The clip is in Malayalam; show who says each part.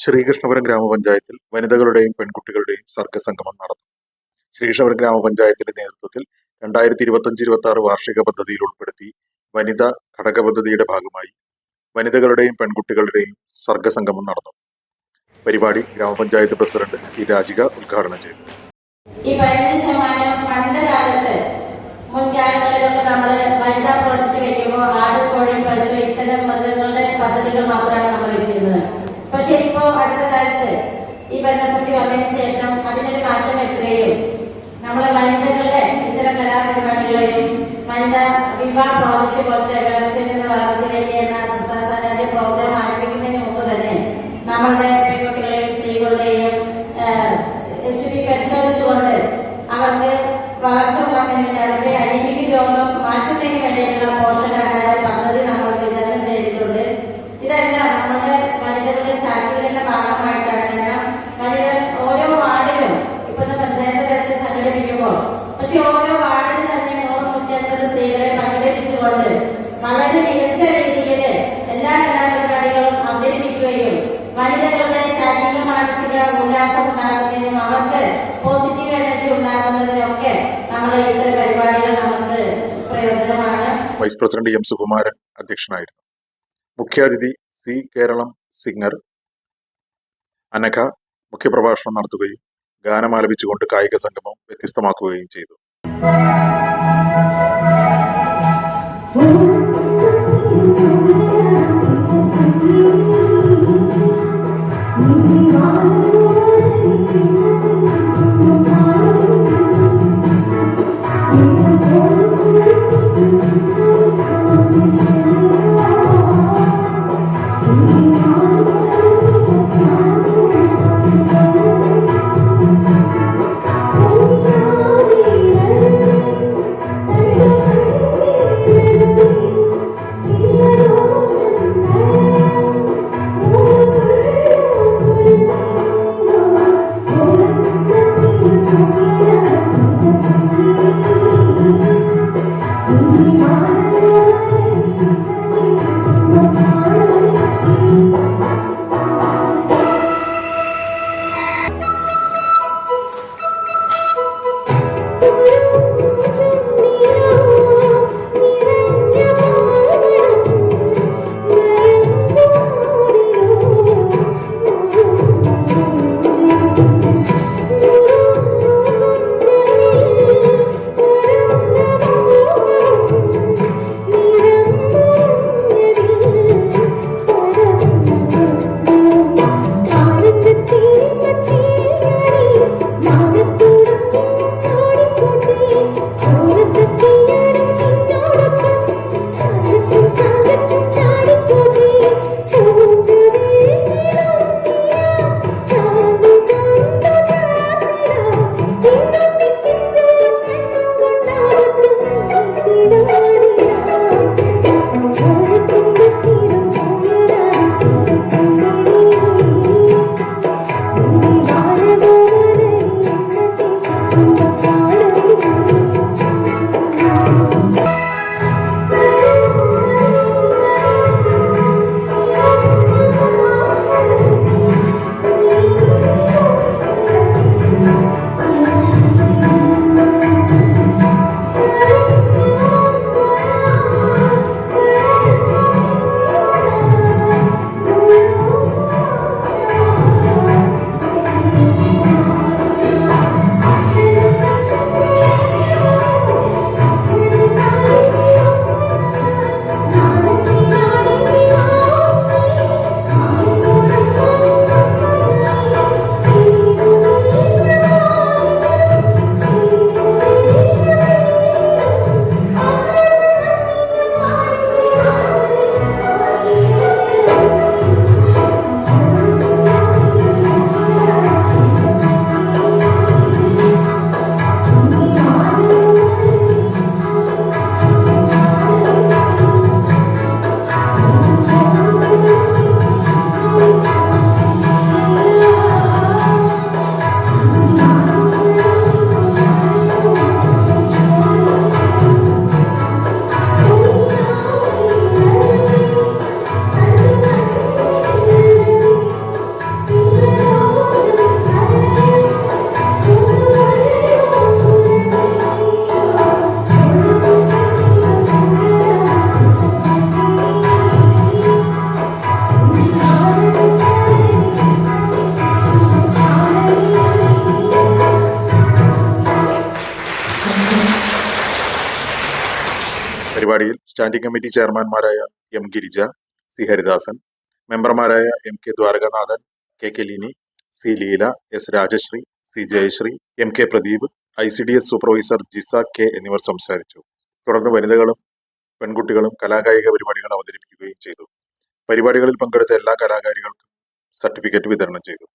Speaker 1: ശ്രീകൃഷ്ണപുരം ഗ്രാമപഞ്ചായത്തിൽ വനിതകളുടെയും പെൺകുട്ടികളുടെയും സർഗസംഗമം നടന്നു. ശ്രീകൃഷ്ണപുരം ഗ്രാമപഞ്ചായത്തിന്റെ നേതൃത്വത്തിൽ രണ്ടായിരത്തി ഇരുപത്തഞ്ച് ഇരുപത്തി ആറ് വാർഷിക പദ്ധതിയിൽ ഉൾപ്പെടുത്തി വനിത ഘടക പദ്ധതിയുടെ ഭാഗമായി വനിതകളുടെയും പെൺകുട്ടികളുടെയും സർഗസംഗമം നടന്നു. പരിപാടി ഗ്രാമപഞ്ചായത്ത് പ്രസിഡന്റ് സി രാജിക ഉദ്ഘാടനം ചെയ്തു.
Speaker 2: ഈ മുൻകാലങ്ങളിലൊക്കെ നമ്മൾ വനിതാ പ്രോജക്റ്റ് കഴിക്കുമ്പോൾ ആടുകോഴി പശു ഇത്തരം മൃഗങ്ങളുടെ പദ്ധതികൾ മാത്രമാണ് നമ്മൾ വെച്ചിരുന്നത് പക്ഷെ ഇപ്പോൾ അടുത്ത കാലത്ത് ഈ ഭരണസമിതി വന്നതിന് ശേഷം അതിനൊരു മാറ്റം വരുത്തുകയും നമ്മളെ വനിതകളുടെ ഇത്തരം കലാപരിപാടികളെയും വനിത വിവാഹ പ്രോജക്റ്റ് പോലത്തെ വളർച്ചയിൽ നിന്ന് വളർച്ചയിലേക്ക് എന്ന സംസ്ഥാന സർക്കാരിന്റെ പ്രോഗ്രാം ആരംഭിക്കുന്നതിന് മുമ്പ് തന്നെ നമ്മളുടെ പെൺകുട്ടികളെയും സ്ത്രീകളുടെയും എച്ച് പി പരിശോധിച്ചുകൊണ്ട് അവർക്ക് വളർച്ച ഉണ്ടാകുന്നതിന് അവരുടെ അനീമിക രോഗം മാറ്റുന്നതിന് വേണ്ടിയിട്ടുള്ള പോഷകാഹാര
Speaker 1: വൈസ് പ്രസിഡന്റ് എം സുകുമാരൻ അധ്യക്ഷനായിരുന്നു മുഖ്യാതിഥി സി കേരളം സിംഗർ അനഘ മുഖ്യപ്രഭാഷണം നടത്തുകയും ഗാനം ആലപിച്ചുകൊണ്ട് കായിക സംഗമം വ്യത്യസ്തമാക്കുകയും ചെയ്തു
Speaker 3: Thank you.
Speaker 1: Música പരിപാടിയിൽ സ്റ്റാൻഡിംഗ് കമ്മിറ്റി ചെയർമാൻമാരായ എം ഗിരിജ സി ഹരിദാസൻ മെമ്പർമാരായ M K Dwarakanathan K K Lini C Leela S Rajasree C Jayasree M K Pradeep I C D S supervisor Jisa K എന്നിവർ സംസാരിച്ചു. തുടർന്ന് വനിതകളും പെൺകുട്ടികളും കലാകായിക പരിപാടികൾ അവതരിപ്പിക്കുകയും ചെയ്തു. പരിപാടികളിൽ പങ്കെടുത്ത എല്ലാ കലാകാരികൾക്കും സർട്ടിഫിക്കറ്റ് വിതരണം ചെയ്തു.